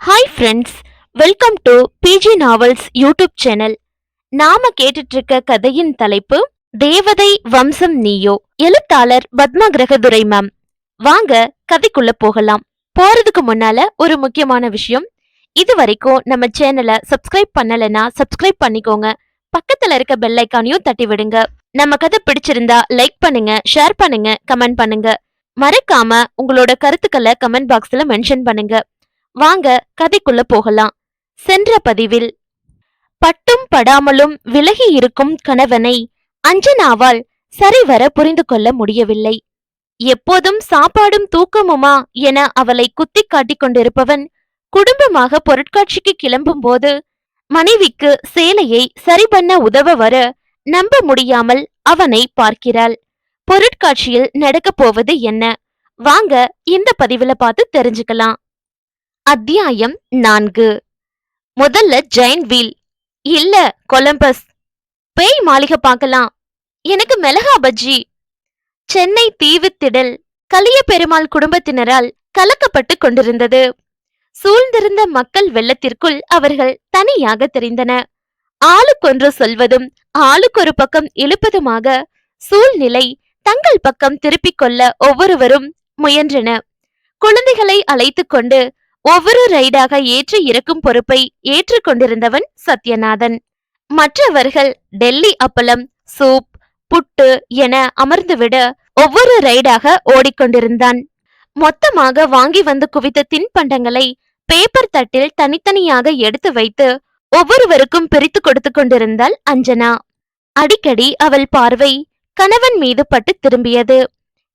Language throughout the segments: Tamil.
Hi friends welcome to PG novels YouTube channel நாம கேட்டுட்டு இருக்க கதையின் தலைப்பு தேவதை வம்சம் நீயோ? எழுத்தாளர் பத்மா கிரகதுரை மேம் வாங்க கதைக்குள்ள போகலாம். போறதுக்கு முன்னால ஒரு முக்கியமான விஷயம். இது வரைக்கும் நம்ம சேனலை சப்ஸ்கிரைப் பண்ணலைன்னா சப்ஸ்கிரைப் பண்ணிக்கோங்க. பக்கத்துல இருக்க பெல் ஐக்கானையும் தட்டி விடுங்க. நம்ம கதை பிடிச்சிருந்தா லைக் பண்ணுங்க ஷேர் பண்ணுங்க கமெண்ட் பண்ணுங்க. மறக்காம உங்களோட கருத்துக்களை கமெண்ட் பாக்ஸ்ல மென்ஷன் பண்ணுங்க. வாங்க கதைக்குள்ள போகலாம். சென்ற பதிவில் பட்டும் படாமலும் விலகி இருக்கும் கணவனை அஞ்சனாவால் சரிவர புரிந்து கொள்ள முடியவில்லை. எப்போதும் சாப்பாடும் தூக்கமுமா என அவளை குத்தி காட்டிக் கொண்டிருப்பவன் குடும்பமாக பொருட்காட்சிக்கு கிளம்பும் போது மனைவிக்கு சேலையை சரி பண்ண உதவ வர நம்ப முடியாமல் அவனை பார்க்கிறாள். பொருட்காட்சியில் நடக்கப் போவது என்ன? வாங்க இந்த பதிவுல பார்த்து தெரிஞ்சுக்கலாம். அத்தியாயம் நான்கு. முதல்ல ஜெயின் வீல் இல்ல கொலம்பஸ் பேய் மாளிகை பார்க்கலாம். எனக்கு மிளகா பஜ்ஜி. சென்னை தீவுத்திடல் கலிய பெருமாள் குடும்பத்தினரால் கலக்கப்பட்டு கொண்டிருந்தது. சூழ்ந்திருந்த மக்கள் வெள்ளத்திற்குள் அவர்கள் தனியாக தெரிந்தன. ஆளுக்கொன்று சொல்வதும் ஆளுக்கொரு பக்கம் இழுப்பதுமாக சூழ்நிலை தங்கள் பக்கம் திருப்பிக் கொள்ள ஒவ்வொருவரும் முயன்றன. குழந்தைகளை அழைத்துக் கொண்டு ஒவ்வொரு ரைடாக ஏற்றி இறக்கும் பொறுப்பை ஏற்றுக்கொண்டிருந்தவன் சத்யநாதன். மற்றவர்கள் டெல்லி அப்பளம் சூப் புட்டு என அமர்ந்துவிட ஒவ்வொரு ரைடாக ஓடிக்கொண்டிருந்தான். மொத்தமாக வாங்கி வந்து குவித்த தின்பண்டங்களை பேப்பர் தட்டில் தனித்தனியாக எடுத்து வைத்து ஒவ்வொருவருக்கும் பிரித்து கொடுத்து கொண்டிருந்தாள் அஞ்சனா. அடிக்கடி அவள் பார்வை கணவன் மீது பட்டு திரும்பியது.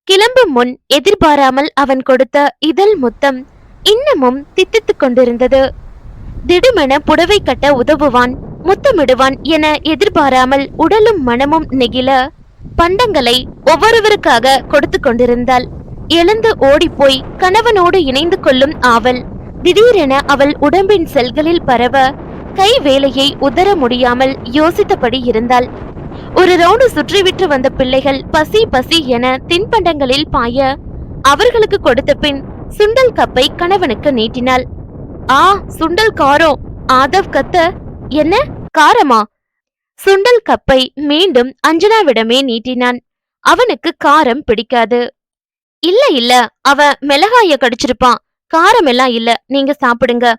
கிளம்பும் முன் எதிர்பாராமல் அவன் கொடுத்த இதழ் முத்தம் இன்னமும் தித்தித்துக் கொண்டிருந்தது. திடுமென புடவை கட்ட உதவுவான் முத்தமிடுவான் என எதிர்பாராமல் உடலும் மனமும் நெகிழ பண்டங்களை ஒவ்வொருவருக்காக கொடுத்து கொண்டிருந்தாள். எழுந்து ஓடிப்போய் கணவனோடு இணைந்து கொள்ளும் ஆவல் திடீரென அவள் உடம்பின் செல்களில் பரவ கை வேலையை உதற முடியாமல் யோசித்தபடி இருந்தாள். ஒரு ரவுண்டு சுற்றிவிட்டு வந்த பிள்ளைகள் பசி பசி என தின்பண்டங்களில் பாய அவர்களுக்கு கொடுத்த பின் சுண்டல் கப்பை கணவனுக்கு நீட்டினாள். ஆ சுண்டல் காரம் ஆதவ் கத்த என்ன காரமா? சுண்டல் கப்பை மீண்டும் அஞ்சனாவிடமே நீட்டினான். அவனுக்கு காரம் பிடிக்காது. இல்ல இல்ல அவ மிளகாய கடிச்சிருப்பான் காரம் எல்லாம் இல்ல நீங்க சாப்பிடுங்க.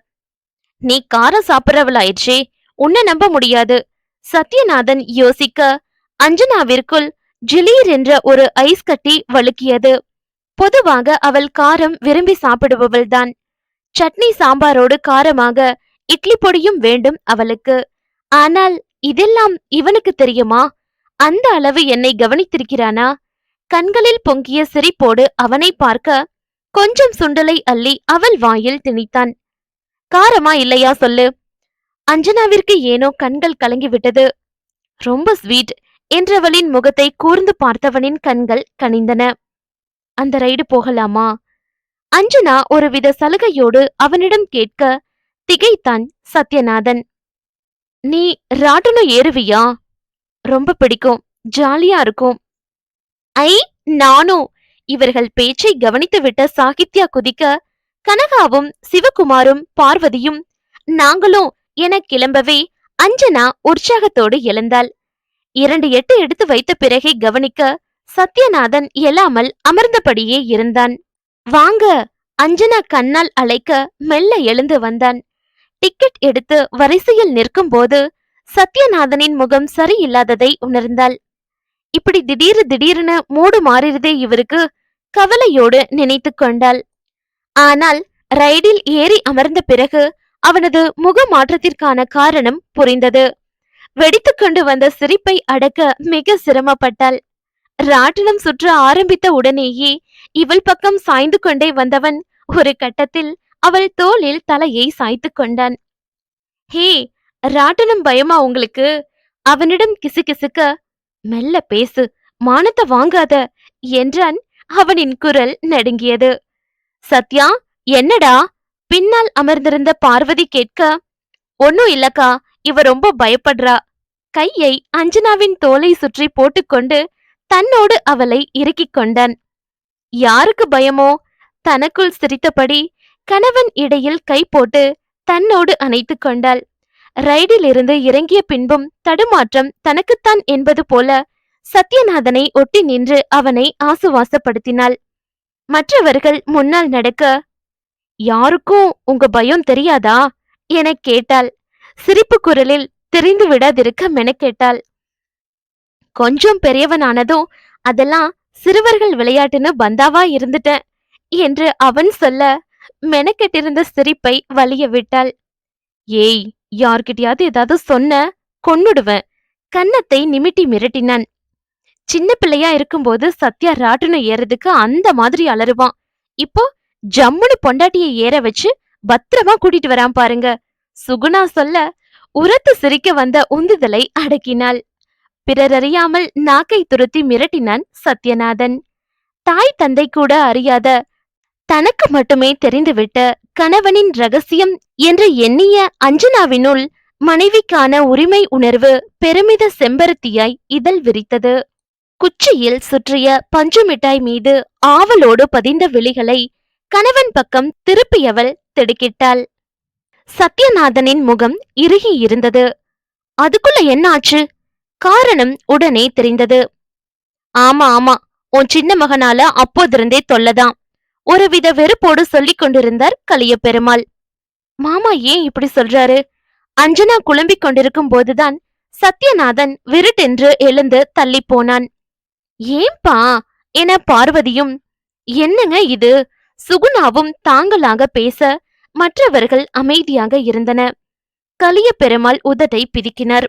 நீ காரம் சாப்பிடறவளாயிடுச்சே உன்னை நம்ப முடியாது. சத்யநாதன் யோசிக்க அஞ்சனாவிற்குள் ஜிலீர் என்ற ஒரு ஐஸ் கட்டி வழுக்கியது. பொதுவாக அவள் காரம் விரும்பி சாப்பிடுபவள்தான். சட்னி சாம்பாரோடு காரமாக இட்லி பொடியும் வேண்டும் அவளுக்கு. ஆனால் இதெல்லாம் இவனுக்கு தெரியுமா? அந்த அளவு என்னை கவனித்திருக்கிறானா? கண்களில் பொங்கிய சிரிப்போடு அவனை பார்க்க கொஞ்சம் சுண்டலை அள்ளி அவள் வாயில் திணித்தான். காரமா இல்லையா சொல்லு? அஞ்சனாவிற்கு ஏனோ கண்கள் கலங்கிவிட்டது. ரொம்ப ஸ்வீட் என்றவளின் முகத்தை கூர்ந்து பார்த்தவனின் கண்கள் கனிந்தன. அந்த ரைடு போகலாமா? அஞ்சனா ஒருவித சலுகையோடு அவனிடம் கேட்க திகைத்தான் சத்யநாதன். நீ ராட்டனம் ஏறுவியா? ரொம்ப பிடிக்கும் ஜாலியா இருக்கும். ஐ நானும் இவர்கள் பேச்சை கவனித்துவிட்ட சாகித்யா குதிக்க கனகாவும் சிவகுமாரும் பார்வதியும் நாங்களும் என கிளம்பவே அஞ்சனா உற்சாகத்தோடு எழுந்தாள். இரண்டு எட்டு எடுத்து வைத்த பிறகே கவனிக்க சத்யநாதன் எழாமல் அமர்ந்தபடியே இருந்தான். வாங்க அஞ்சனா கண்ணால் அழைக்க மெல்ல எழுந்து வந்தான். டிக்கெட் எடுத்து வரிசையில் நிற்கும்போது சத்யநாதனின் முகம் சரியில்லாததை உணர்ந்தாள். இப்படி திடீர் திடீர்னு மூடு மாறிடுதே இவருக்கு கவலையோடு நினைத்து கொண்டாள். ஆனால் ரைடில் ஏறி அமர்ந்த பிறகு அவனது முக மாற்றத்திற்கான காரணம் புரிந்தது. வெடித்துக்கொண்டு வந்த சிரிப்பை அடக்க மிக சிரமப்பட்டாள். ராட்டினம் சுற்ற ஆரம்பித்த உடனேயே இவள் பக்கம் சாய்ந்து கொண்டே வந்தவன் ஒரு கட்டத்தில் அவள் தோளில் தலையை சாய்த்து கொண்டான். ஹே ராட்டினம் பயமா உங்களுக்கு? அவனிடம் கிசுகிசுக்க மெல்ல பேசு மானத்தை வாங்காத என்றான் அவனின் குரல் நடுங்கியது. சத்யா என்னடா? பின்னால் அமர்ந்திருந்த பார்வதி கேட்க ஒன்னும் இல்லக்கா இவ ரொம்ப பயப்படுறா. கையை அஞ்சனாவின் தோலை சுற்றி போட்டுக்கொண்டு தன்னோடு அவளை இறுக்கிக் கொண்டான். யாருக்கு பயமோ? தனக்குள் சிரித்தபடி கணவன் இடையில் கை போட்டு தன்னோடு அணைத்துக் கொண்டாள். ரைடிலிருந்து இறங்கிய பின்பும் தடுமாற்றம் தனக்குத்தான் என்பது போல சத்யநாதனை ஒட்டி நின்று அவனை ஆசுவாசப்படுத்தினாள். மற்றவர்கள் முன்னால் நடக்க யாருக்கும் உங்க பயம் தெரியாதா? எனக் கேட்டாள். சிரிப்பு குரலில் தெரிந்து விடாதிருக்க மெனக்கேட்டாள் கொஞ்சம் பெரியவனானதும் அதெல்லாம் சிறுவர்கள் விளையாட்டுன்னு பந்தாவா இருந்துட்டேன் என்று அவன் சொல்ல மெனக்கெட்டிருந்த சிரிப்பை வலிய விட்டாள். ஏய் யார்கிட்டயாவது ஏதாவது சொன்ன கொன்னுடுவேன். கன்னத்தை நிமிட்டி மிரட்டினான். சின்ன பிள்ளையா இருக்கும்போது சத்யா ராட்டுன்னு ஏறதுக்கு அந்த மாதிரி அலறுவான். இப்போ ஜம்முன்னு பொண்டாட்டியை ஏற வச்சு பத்திரமா கூட்டிட்டு வரான் பாருங்க. சுகுணா சொல்ல உரத்து சிரிக்க வந்த உந்துதலை அடக்கினாள். பிறரறியாமல் நாக்கை துருத்தி மிரட்டினான் சத்யநாதன். தாய் தந்தை கூட அறியாத தனக்கு மட்டுமே தெரிந்துவிட்ட கணவனின் ரகசியம் என்று எண்ணிய அஞ்சனாவினுள் மனைவிக்கான உரிமை உணர்வு பெருமித செம்பருத்தியாய் இதழ் விரித்தது. குச்சியில் சுற்றிய பஞ்சு மிட்டாய் மீது ஆவலோடு பதிந்த விழிகளை கணவன் பக்கம் திருப்பியவள் திடுக்கிட்டாள். சத்யநாதனின் முகம் இறுகி இருந்தது. அதுக்குள்ள என்ன ஆச்சு காரணம் உடனே தெரிந்தது. ஆமா ஆமா உன் சின்ன மகனால அப்போதிருந்தே தொல்லதான். ஒருவித வெறுப்போடு சொல்லிக் கொண்டிருந்தார் கலிய பெருமாள் மாமா ஏன் இப்படி சொல்றாரு? அஞ்சனா குழம்பிக் கொண்டிருக்கும் போதுதான் சத்யநாதன் விருட்டென்று எழுந்து தள்ளிப் போனான். ஏன்பா? என பார்வதியும் என்னங்க இது? சுகுணாவும் தாங்களாக பேச மற்றவர்கள் அமைதியாக இருந்தன. கலிய பெருமாள் உதட்டை பிதுக்கினர்.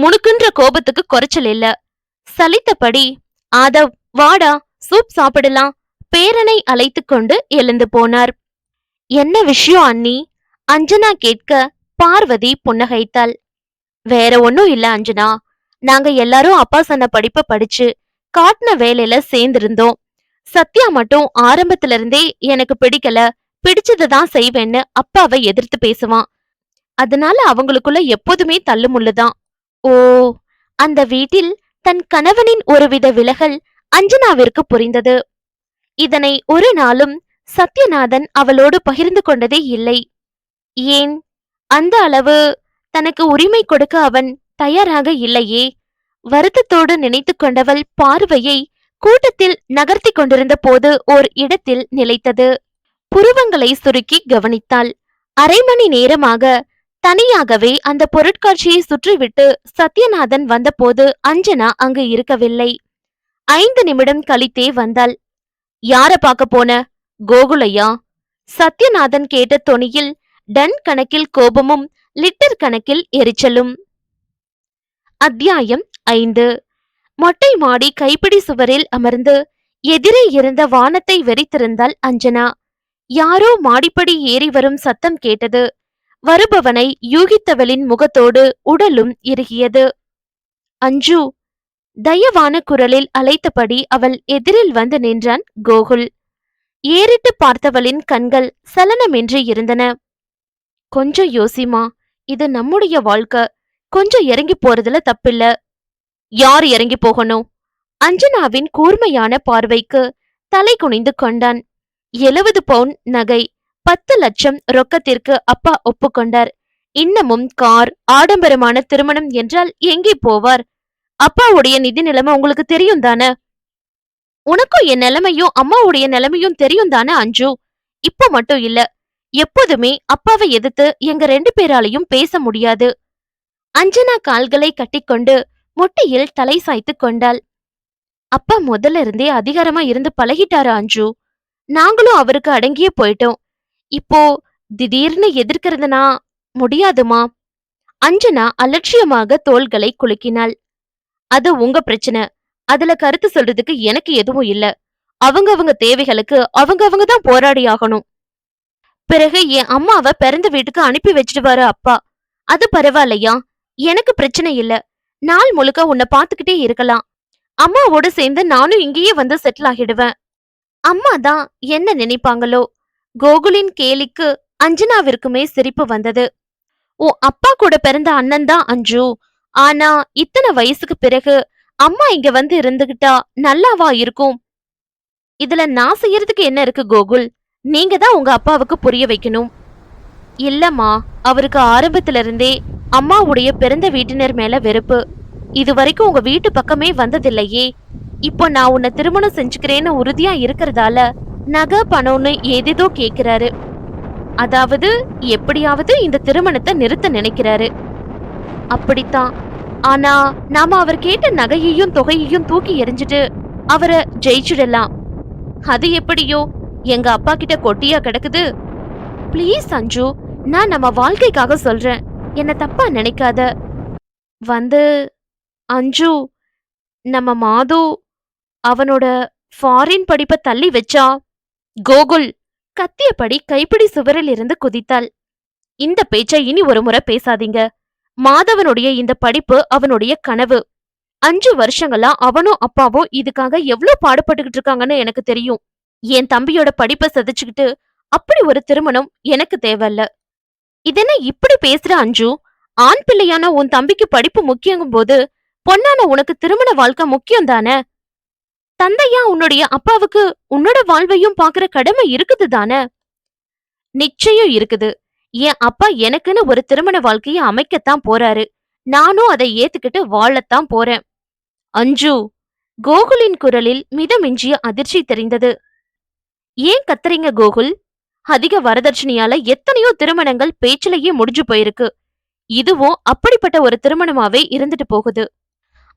முணுக்குன்ற கோபத்துக்கு குறைச்சல் இல்ல. சலித்தபடி ஆதவ் வாடா சூப் சாப்பிடலாம் பேரனை அழைத்து கொண்டு எழுந்து போனார். என்ன விஷயம் அண்ணி? அஞ்சனா கேட்க பார்வதி புன்னகைத்தாள். வேற ஒன்னும் இல்ல அஞ்சனா. நாங்க எல்லாரும் அப்பா சொன்ன படிப்பை படிச்சு காட்டின வேலையில சேர்ந்திருந்தோம். சத்யா மட்டும் ஆரம்பத்துல இருந்தே எனக்கு பிடிக்கல பிடிச்சதுதான் செய்வேன்னு அப்பாவை எதிர்த்து பேசுவான். அதனால அவங்களுக்குள்ள எப்போதுமே தள்ளுமுள்ளுதான் ஓ அந்த வீட்டில் தன் கணவனின் ஒருவித விலகல் அஞ்சனாவிற்கு புரிந்தது. இதனை ஒரு நாளும் சத்யநாதன் அவளோடு பகிர்ந்து கொண்டதே இல்லை. ஏன்? அந்த அளவு தனக்கு உரிமை கொடுக்க அவன் தயாராக இல்லையே. வருத்தத்தோடு நினைத்து கொண்டவள் பார்வையை கூட்டத்தில் நகர்த்தி கொண்டிருந்த போது ஓர் இடத்தில் நிலைத்தது. புருவங்களை சுருக்கி கவனித்தாள். அரை மணி நேரமாக தனியாகவே அந்த பொருட்காட்சியை சுற்றிவிட்டு சத்யநாதன் வந்தபோது அஞ்சனா அங்கு இருக்கவில்லை. ஐந்து நிமிடம் கழித்தே வந்தாள். யார பார்க்க போன? கோகுலையா? சத்யநாதன் கேட்ட தொனியில் டன் கணக்கில் கோபமும் லிட்டர் கணக்கில் எரிச்சலும். அத்தியாயம் ஐந்து. மொட்டை மாடி கைப்பிடி சுவரில் அமர்ந்து எதிரே இருந்த வானத்தை வெறித்திருந்தாள் அஞ்சனா. யாரோ மாடிப்படி ஏறி வரும் சத்தம் கேட்டது. வருபவனை யூகித்தவளின் முகத்தோடு உடலும் இறுகியது. அஞ்சு தயவான குரலில் அழைத்தபடி அவள் எதிரில் வந்து நின்றான் கோகுல். ஏறிட்டு பார்த்தவளின் கண்கள் சலனமின்றி இருந்தன. கொஞ்சம் யோசிமா இது நம்முடைய வாழ்க்கை. கொஞ்சம் இறங்கி போறதுல தப்பில்ல. யார் இறங்கி போகணும்? அஞ்சனாவின் கூர்மையான பார்வைக்கு தலை குனிந்து கொண்டான். எழுவது பவுன் நகை. பத்து லட்சம் ரொக்கத்திற்கு அப்பா ஒப்புக்கொண்டார். இன்னமும் கார் ஆடம்பரமான திருமணம் என்றால் எங்கே போவார்? அப்பாவுடைய நிதி நிலைமை உங்களுக்கு தெரியும் தானே? உனக்கும் என் நிலைமையும் அம்மாவுடைய நிலைமையும் தெரியும் தானே அஞ்சு? இப்போ மட்டும் இல்ல எப்போதுமே அப்பாவை எதிர்த்து எங்க ரெண்டு பேராலையும் பேச முடியாது. அஞ்சனா கால்களை கட்டிக்கொண்டு முட்டியில் தலை சாய்த்து கொண்டாள். அப்பா முதல்ல இருந்தே அதிகாரமா இருந்து பழகிட்டாரு அஞ்சு? நாங்களும் அவருக்கு அடங்கியே போயிட்டோம். இப்போ திடீர்னு எதிர்க்கிறதுனா முடியாதுமா? அஞ்சனா அலட்சியமாக தோள்களை குலுக்கினாள். அது உங்க பிரச்சனை. அதுல கருத்து சொல்றதுக்கு எனக்கு எதுவும் இல்ல. அவங்க அவங்க தேவைகளுக்கு அவங்க அவங்க தான் போராடி ஆகணும். பிறகு என் அம்மாவை பிறந்த வீட்டுக்கு அனுப்பி வச்சிடுவாரு அப்பா. அது பரவாயில்லையா? எனக்கு பிரச்சனை இல்ல. நாள் முழுக்க உன்னை பாத்துக்கிட்டே இருக்கலாம். அம்மாவோட சேர்ந்து நானும் இங்கேயே வந்து செட்டில் ஆகிடுவேன். அம்மா தான் என்ன நினைப்பாங்களோ? கோகுலின் கேலிக்கு அஞ்சனாவிற்குமே சிரிப்பு வந்தது. ஓ அப்பா கூட பிறந்த அண்ணன் தான் அஞ்சு. ஆனா இத்தனை வயசுக்கு பிறகு அம்மா இங்க வந்து இருந்துகிட்டா நல்லாவா இருக்கும்? இதுல நான் செய்யறதுக்கு என்ன இருக்கு கோகுல்? நீங்க தான் உங்க அப்பாவுக்கு புரிய வைக்கணும். இல்லம்மா அவருக்கு ஆரம்பத்துல இருந்தே அம்மாவுடைய பிறந்த வீட்டினர் மேல வெறுப்பு. இது வரைக்கும் உங்க வீட்டு பக்கமே வந்ததில்லையே. இப்போ நான் உன்னை திருமணம் செஞ்சுக்கிறேன்னு உறுதியா இருக்கிறதால நகை பணம்னு ஏதேதோ கேக்குறாரு. அதாவது எப்படியாவது இந்த திருமணத்தை நிறுத்த நினைக்கிறாரு. அப்படித்தான். ஆனா நாம அவர் கேட்ட நகையையும் தொகையையும் தூக்கி எறிஞ்சிட்டு அவரை ஜெயிச்சிடலாம். அது எப்படியோ எங்க அப்பா கிட்ட கொட்டியா கிடக்குது. ப்ளீஸ் அஞ்சு நான் நம்ம வாழ்க்கைக்காக சொல்றேன். என்ன தப்பா நினைக்காத. வந்து அஞ்சு நம்ம மாது அவனோட ஃபாரின் படிப்பை தள்ளி வச்சா கோகுல் கத்தியபடி கைப்பிடி சுவரில் இருந்து குதித்தாள். இந்த பேச்சை இனி ஒரு முறை பேசாதீங்க. மாதவனுடைய இந்த படிப்பு அவனுடைய கனவு. அஞ்சு வருஷங்களா அவனும் அப்பாவும் இதுக்காக எவ்வளவு பாடுபட்டுக்கிட்டு இருக்காங்கன்னு எனக்கு தெரியும். என் தம்பியோட படிப்பை சதிச்சுக்கிட்டு அப்படி ஒரு திருமணம் எனக்கு தேவையில்ல. இதென்ன இப்படி பேசுற அஞ்சு? ஆண் பிள்ளையான உன் தம்பிக்கு படிப்பு முக்கியங்கும் போது பொண்ணான உனக்கு திருமண வாழ்க்கை முக்கியம் தானே தந்தையா உன்னுடைய அப்பாவுக்கு உன்னோட வாழ்வையும் பாக்குற கடமை இருக்குது தானே? நிச்சயம் இருக்குது. என் அப்பா எனக்குன்னு ஒரு திருமண வாழ்க்கைய அமைக்கத்தான் போறாரு. நானும் அதை ஏத்துக்கிட்டு வாழத்தான் போறேன். அஞ்சு கோகுலின் குரலில் மிதமிஞ்சிய அதிர்ச்சி தெரிந்தது. ஏன் கத்துறீங்க கோகுல்? அதிக வரதட்சணையால எத்தனையோ திருமணங்கள் பேச்சிலேயே முடிஞ்சு போயிருக்கு. இதுவும் அப்படிப்பட்ட ஒரு திருமணமாவே இருந்துட்டு போகுது.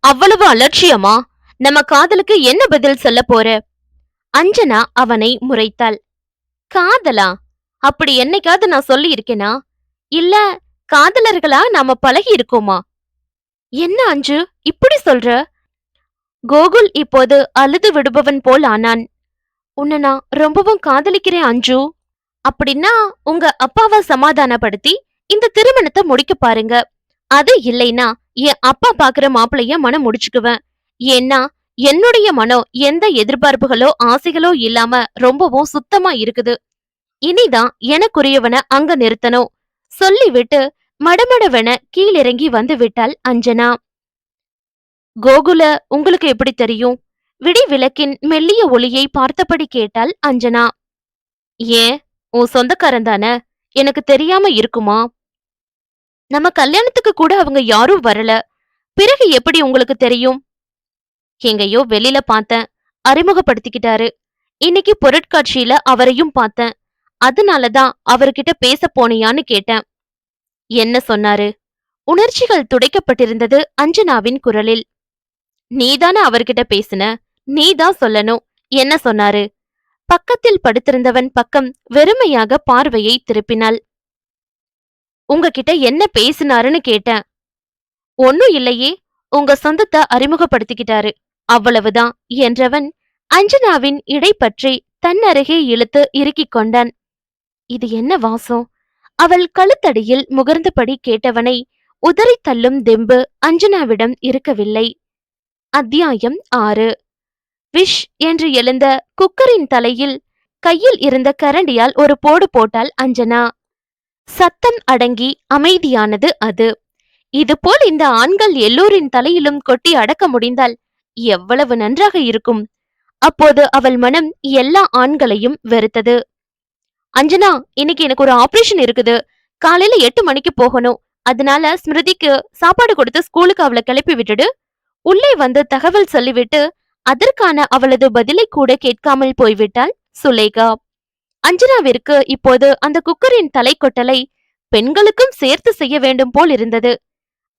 அவ்வளவு அலட்சியமா? நம்ம காதலுக்கு என்ன பதில் சொல்ல போற? அஞ்சனா அவனை முறைத்தாள். காதலா? அப்படி என்னைக்காவது நான் சொல்லி இருக்கேனா இல்ல காதலர்களா நாம பழகி இருக்கோமா? என்ன அஞ்சு இப்படி சொல்ற? கோகுல் இப்போது அழுது விடுபவன் போல் ஆனான். உன்னை நான் ரொம்பவும் காதலிக்கிறேன் அஞ்சு. அப்படின்னா உங்க அப்பாவை சமாதானப்படுத்தி இந்த திருமணத்தை முடிக்க பாருங்க. அது இல்லைன்னா என் அப்பா பாக்குற மாப்பிளைய மனம் முடிச்சுக்குவேன். ஏன்னா என்னுடைய மனம் எந்த எதிர்பார்ப்புகளோ ஆசைகளோ இல்லாம ரொம்பவும் சுத்தமா இருக்குது. இனிதான் எனக்குரியவன அங்க நிறுத்தணும். சொல்லிவிட்டு மடமடவென கீழிறங்கி வந்து விட்டாள் அஞ்சனா. கோகுல உங்களுக்கு எப்படி தெரியும்? விடி விளக்கின் மெல்லிய ஒளியை பார்த்தபடி கேட்டாள் அஞ்சனா. ஏன்? உன் சொந்தக்காரன் தானே? எனக்கு தெரியாம இருக்குமா? நம்ம கல்யாணத்துக்கு கூட அவங்க யாரும் வரல. பிறகு எப்படி உங்களுக்கு தெரியும்? எங்கேயோ வெளியில பார்த்தேன். அறிமுகப்படுத்திக்கிட்டாரு. இன்னைக்கு பொருட்காட்சியில அவரையும் பார்த்தேன். அதனாலதான் அவர்கிட்ட பேச போனியான்னு கேட்டேன். என்ன சொன்னாரு? உணர்ச்சிகள் துடைக்கப்பட்டிருந்தது அஞ்சனாவின் குரலில். நீதானே அவர்கிட்ட பேசின? நீதான் சொல்லணும். என்ன சொன்னாரு? பக்கத்தில் படுத்திருந்தவன் பக்கம் வெறுமையாக பார்வையை திருப்பினாள். உங்ககிட்ட என்ன பேசினாருன்னு கேட்டேன். ஒன்னும் இல்லையே. உங்க சொந்தத்தை அறிமுகப்படுத்திக்கிட்டாரு. அவ்வளவுதான் என்றவன் அஞ்சனாவின் இடை பற்றி தன் அருகே இழுத்து இறுக்கிக் கொண்டான். இது என்ன வாசம்? அவள் கழுத்தடியில் முகர்ந்தபடி கேட்டவனை உதறி தள்ளும் தெம்பு அஞ்சனாவிடம் இருக்கவில்லை. அத்தியாயம் ஆறு. விஷ் என்று எழுந்த குக்கரின் தலையில் கையில் இருந்த கரண்டியால் ஒரு போடு போட்டால் அஞ்சனா. சத்தம் அடங்கி அமைதியானது அது. இதுபோல் இந்த ஆண்கள் எல்லோரின் தலையிலும் கொட்டி அடக்க முடிந்தால் எவ்வளவு நன்றாக இருக்கும்? அப்போது அவள் மனம் எல்லா ஆண்களையும் வெறுத்தது. அஞ்சனா இன்னைக்கு எனக்கு ஒரு ஆபரேஷன் இருக்குது. காலையில எட்டு மணிக்கு போகணும். அதனால ஸ்மிருதிக்கு சாப்பாடு கொடுத்து ஸ்கூலுக்கு அவளை கிளப்பி விட்டுடு. உள்ளே வந்து தகவல் சொல்லிவிட்டு அதற்கான அவளது பதிலை கூட கேட்காமல் போய்விட்டாள் சுலேகா. அஞ்சனாவிற்கு இப்போது அந்த குக்கரின் தலைக்கொட்டலை பெண்களுக்கும் சேர்த்து செய்ய வேண்டும் போல் இருந்தது.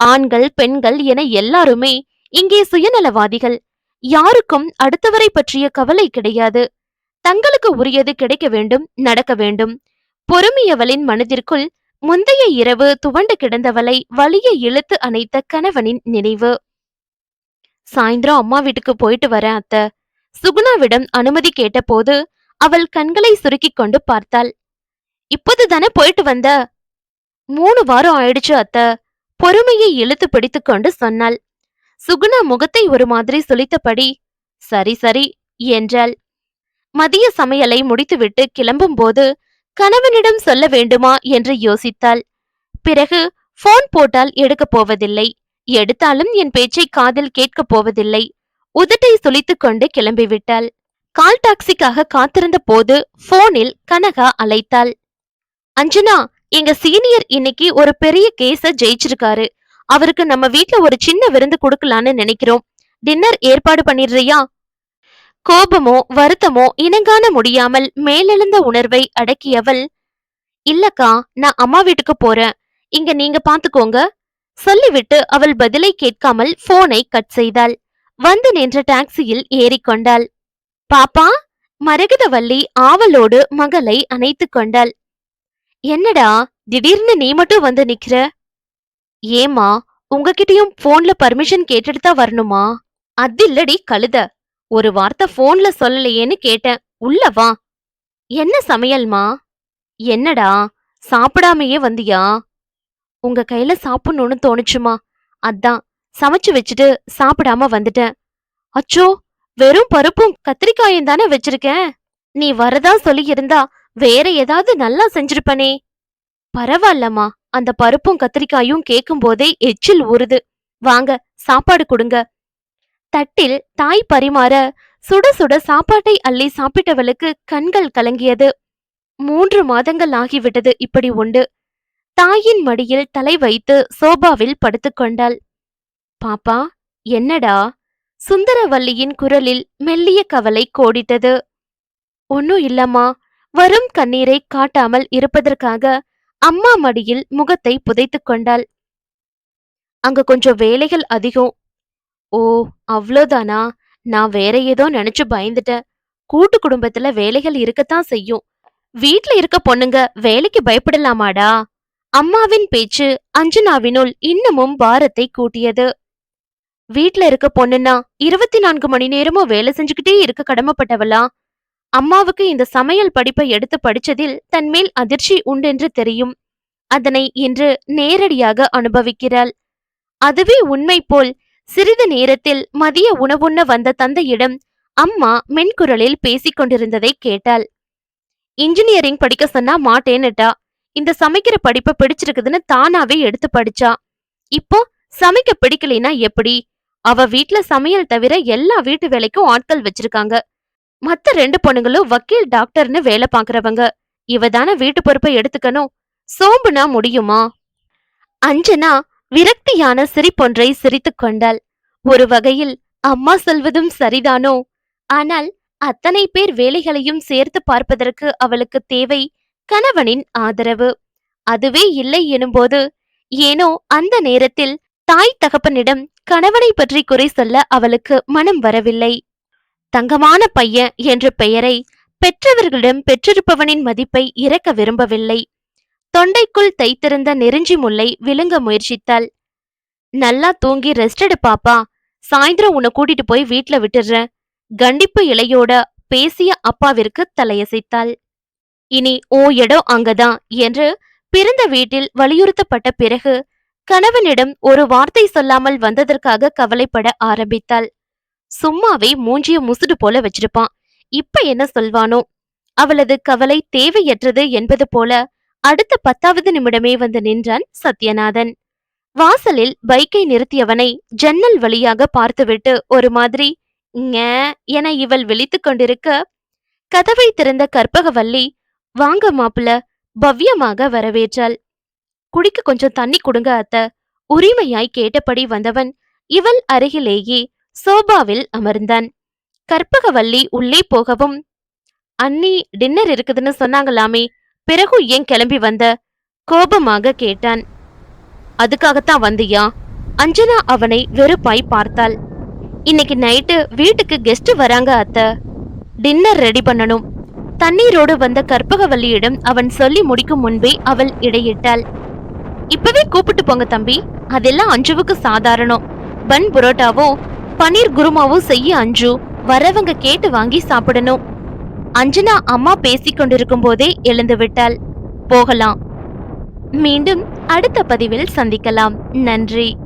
ஆண்கள் பெண்கள் என எல்லாருமே இங்கே சுயநலவாதிகள். யாருக்கும் அடுத்தவரை பற்றிய கவலை கிடையாது. தங்களுக்கு உரியது கிடைக்க வேண்டும் நடக்க வேண்டும். பொறுமையவளின் மனதிற்குள் முந்தைய இரவு துவண்டு கிடந்தவளை வலிய இழுத்து அணைத்த கணவனின் நினைவு. சாயந்தரம் அம்மா வீட்டுக்கு போயிட்டு வரேன் அத்த. சுகுணாவிடம் அனுமதி கேட்டபோது அவள் கண்களை சுருக்கிக் கொண்டு பார்த்தாள். இப்போது தானே போயிட்டு வந்த? மூணு வாரம் ஆயிடுச்சு அத்த. பொறுமையை இழுத்து பிடித்துக்கொண்டு சொன்னாள். சுகுணா முகத்தை ஒரு மாதிரி சுளித்தபடி சரி சரி என்றாள். மதிய சமையலை முடித்துவிட்டு கிளம்பும் போது கணவனிடம் சொல்ல வேண்டுமா? என்று யோசித்தாள். பிறகு போன் போட்டால் எடுக்கப் போவதில்லை. எடுத்தாலும் என் பேச்சை காதில் கேட்கப் போவதில்லை. உதட்டை சுளித்துக் கொண்டு கிளம்பிவிட்டாள். கால் டாக்ஸிக்காக காத்திருந்த போது போனில் கனகா அழைத்தாள். அஞ்சனா எங்க சீனியர் இன்னைக்கு ஒரு பெரிய கேஸ ஜெயிச்சிருக்காரு. அவருக்கு நம்ம வீட்ல ஒரு சின்ன விருந்து கொடுக்கலான்னு நினைக்கிறோம். டின்னர் ஏற்பாடு பண்ணிடுறியா? கோபமோ வருத்தமோ இனங்காண முடியாமல் மேலெழுந்த உணர்வை அடக்கியவள் இல்லக்கா நான் அம்மா வீட்டுக்கு போறேன். இங்க நீங்க பாத்துக்கோங்க. சொல்லிவிட்டு அவள் பதிலை கேட்காமல் போனை கட் செய்தாள். வந்து நின்ற டாக்ஸியில் ஏறிக்கொண்டாள் பாப்பா மரகதவல்லி ஆவலோடு மகளை அணைத்து கொண்டாள். என்னடா திடீர்னு நீ மட்டும் வந்து நிக்கிற? ஏமா உங்ககிட்டயும் போன்ல பர்மிஷன் கேட்டுட்டு தான் வரணுமா அதில்லடி கழுத. ஒரு வார்த்தை போன்ல சொல்லலையேன்னு கேட்டேன். உள்ள வா. என்ன சமையல்மா? என்னடா சாப்பிடாமையே வந்தியா? உங்க கையில சாப்பிடணும்னு தோணுச்சுமா. அதான் சமைச்சு வச்சுட்டு சாப்பிடாம வந்துட்டேன். அச்சோ வெறும் பருப்பும் கத்திரிக்காயும் தானே வச்சிருக்கேன்? நீ வரதா சொல்லி இருந்தா வேற ஏதாவது நல்லா செஞ்சிருப்பனே. பரவாயில்லம்மா. அந்த பருப்பும் கத்திரிக்காயும் கேட்கும் போதே எச்சில் ஊறுது. வாங்க சாப்பாடு கொடுங்க. தட்டில் தாய் பரிமாற சுட சுட சாப்பாட்டை அள்ளி சாப்பிட்டவளுக்கு கண்கள் கலங்கியது. மூன்று மாதங்கள் ஆகிவிட்டது இப்படி உண்டு. தாயின் மடியில் தலை வைத்து சோபாவில் படுத்துக்கொண்டாள் பாப்பா என்னடா? சுந்தரவல்லியின் குரலில் மெல்லிய கவலை கோடிட்டது. ஒன்னும் இல்லம்மா. வரும் கண்ணீரை காட்டாமல் இருப்பதற்காக அம்மா மடியில் முகத்தை புதைத்துக் கொண்டாள். அங்க கொஞ்சம் வேலைகள் அதிகம். ஓ அவ்வளோதானா? நான் வேற ஏதோ நினைச்சு பயந்துட்டேன். கூட்டு குடும்பத்துல வேலைகள் இருக்கத்தான் செய்யும். வீட்ல இருக்க பொண்ணுங்க வேலைக்கு பயப்படலாமாடா? அம்மாவின் பேச்சு அஞ்சனாவினுள் இன்னமும் பாரத்தை கூட்டியது. வீட்ல இருக்க பொண்ணுன்னா இருபத்தி நான்கு மணி நேரமும் வேலை செஞ்சுக்கிட்டே இருக்க கடமைப்பட்டவளா? அம்மாவுக்கு இந்த சமையல் படிப்பை எடுத்து படிச்சதில் தன்மேல் அதிர்ச்சி உண்டென்று தெரியும். அதனை இன்று நேரடியாக அனுபவிக்கிறாள். அதுவே உண்மை போல் சிறிது நேரத்தில் மதிய உணவுண்ண வந்த தந்தையிடம் அம்மா மென்குரலில் பேசிக் கொண்டிருந்ததை கேட்டாள். இன்ஜினியரிங் படிக்க சொன்னா மாட்டேன்னுட்டா. இந்த சமைக்கிற படிப்பை பிடிச்சிருக்குதுன்னு தானாவே எடுத்து படிச்சா. இப்போ சமைக்க பிடிக்கலைனா எப்படி? அவ வீட்ல சமையல் தவிர எல்லா வீட்டு வேலைக்கும் ஆட்கள் வச்சிருக்காங்க. மத்த ரெண்டு பொண்ணுங்களும் வக்கீல் டாக்டர்னு வேலை பாக்குறவங்க. இவ தானே வீட்டு பொறுப்பை எடுத்துக்கணும். சோம்புனா முடியுமா? அஞ்சனா விரக்தியான சிரிப்பொன்றை சிரித்துக் கொண்டாள். ஒரு வகையில் அம்மா சொல்வதும் சரிதானோ? ஆனால் அத்தனை பேர் வேலைகளையும் சேர்த்து பார்ப்பதற்கு அவளுக்கு தேவை கணவனின் ஆதரவு. அதுவே இல்லை எனும்போது ஏனோ அந்த நேரத்தில் தாய் தகப்பனிடம் கணவனை பற்றி குறை சொல்ல அவளுக்கு மனம் வரவில்லை. தங்கமான பையன் என்ற பெயரை பெற்றவர்களிடம் பெற்றிருப்பவனின் மதிப்பை இறக்க விரும்பவில்லை. தொண்டைக்குள் தைத்திருந்த நெருஞ்சி முல்லை விழுங்க முயற்சித்தாள். நல்லா தூங்கி ரெஸ்ட் எடு பாப்பா. சாயந்தரம் உன்னை கூட்டிட்டு போய் வீட்ல விட்டுடுறேன் கண்டிப்பு இலையோட பேசிய அப்பாவிற்கு தலையசைத்தாள். இனி ஓ இடம் அங்கதான் என்று பிறந்த வீட்டில் வலியுறுத்தப்பட்ட பிறகு கணவனிடம் ஒரு வார்த்தை சொல்லாமல் வந்ததற்காக கவலைப்பட ஆரம்பித்தாள். சும்மாவே மூஞ்சிய முசுடு போல வச்சிருப்பான். இப்ப என்ன சொல்வானோ? அவளது கவலை தேவையற்றது என்பது போல அடுத்த பத்தாவது நிமிடமே வந்து நின்றான் சத்யநாதன். வாசலில் பைக்கை நிறுத்தியவனை ஜன்னல் வழியாக பார்த்துவிட்டு ஒரு மாதிரி என இவள் விழித்து கொண்டிருக்க கதவை திறந்த கற்பகவல்லி வாங்க மாப்பிள பவ்யமாக வரவேற்றாள். குடிக்க கொஞ்சம் தண்ணி கொடுங்க அத்த உரிமையாய் கேட்டபடி வந்தவன் இவள் அருகிலேயே சோபாவில் அமர்ந்தான். கற்பகவல்லி உள்ளே போகவும் அண்ணி டின்னர் இருக்குதுன்னு சொன்னாங்களாமே பிறகு ஏன் கிளம்பி வந்த? கோபமாக கேட்டான். அதுக்காகத்தான் வந்தியா? அஞ்சனா அவனை வெறுப்பாய் பார்த்தாள். இன்னைக்கு நைட்டு வீட்டுக்கு கெஸ்ட் வராங்க அத்த. டின்னர் ரெடி பண்ணணும். தண்ணீரோடு வந்த கற்பகவல்லியிடம் அவன் சொல்லி முடிக்கும் முன்பே அவள் இடையிட்டாள். இப்பவே கூப்பிட்டு போங்க தம்பி. அதெல்லாம் அஞ்சுவுக்கு சாதாரணம். பன் புரோட்டாவோ பன்னீர் குருமாவும் செய்ய அஞ்சு. வரவங்க கேட்டு வாங்கி சாப்பிடணும். அஞ்சனா அம்மா பேசிக் கொண்டிருக்கும் போதே எழுந்து விட்டாள். போகலாம். மீண்டும் அடுத்த பதிவில் சந்திக்கலாம். நன்றி.